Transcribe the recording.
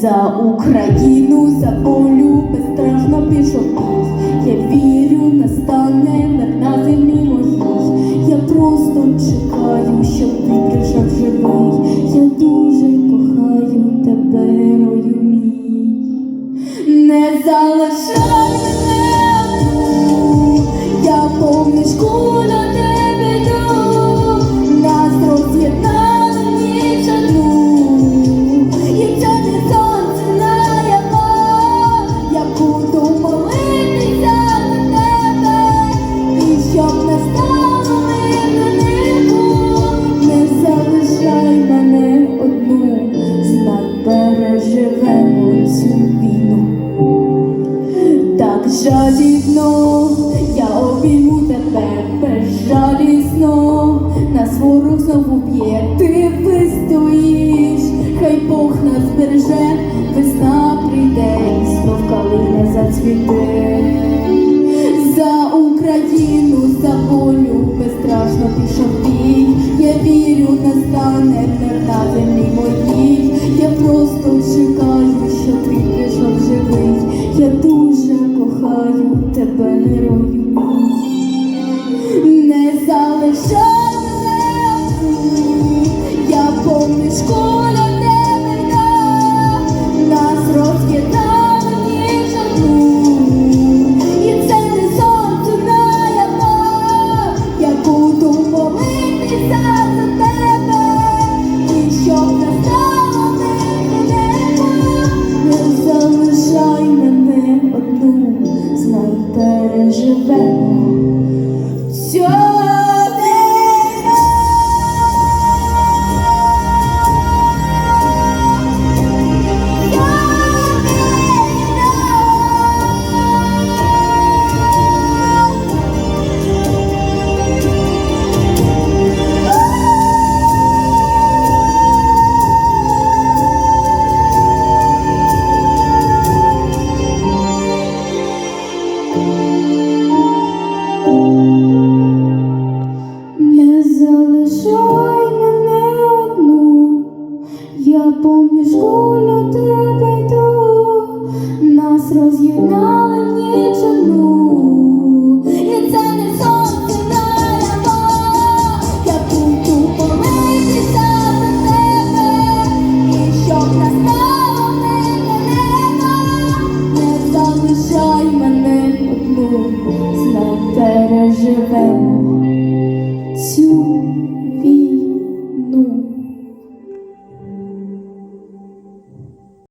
За Україну, за волю безстрашно пішов. Я вірю, настане мир на землі моїй. Я просто чекаю, щоб ти прийшов живий. Я дуже кохаю тебе, герою мій. Не залишай Так жадібно я обійму тебе безжалісно, нас ворог знову б'є, ти вистоїш, хай Бог нас береже, весна прийде, і знов калина зацвіте. За Україну, за волю безстрашно пішов бій. Я вірю, настане мир на землі молитися за тебе, поміж куля тебе йду, нас роз'єднали ніч одну, і це не сонце наява, я буду молитися за тебе, і щоб настало мирне небо, не залишай мене одну, знай переживемо.